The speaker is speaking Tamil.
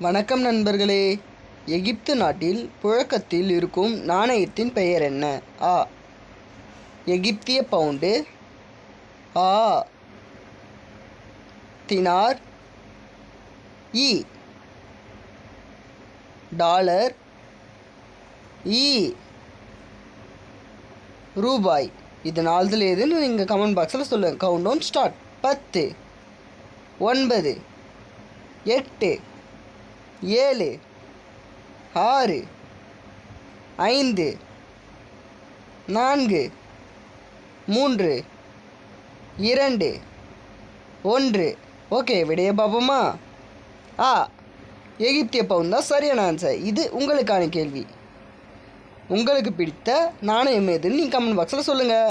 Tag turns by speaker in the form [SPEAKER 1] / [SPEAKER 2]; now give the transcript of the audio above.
[SPEAKER 1] வணக்கம் நண்பர்களே. எகிப்து நாட்டில் புழக்கத்தில் இருக்கும் நாணயத்தின் பெயர் என்ன? ஆ. எகிப்திய பவுண்டு. ஆ. தினார். இ. டாலர். இ. ரூபாய். இது நாலுல எதுன்னு நீங்கள் கமெண்ட் பாக்ஸில் சொல்லுங்கள் கவுண்ட் டவுன் ஸ்டார்ட் பத்து. ஒன்பது. எட்டு. ஏழு ஆறு ஐந்து நான்கு மூன்று இரண்டு ஒன்று. ஓகே விடைய பார்ப்போமா? ஆ எகிப்திய பவுன் தான் சரியான ஆன்சர் இது உங்களுக்கான கேள்வி. உங்களுக்கு பிடித்த நாணயம் எதுன்னு நீங்கள் கமெண்ட் பாக்ஸில் சொல்லுங்கள்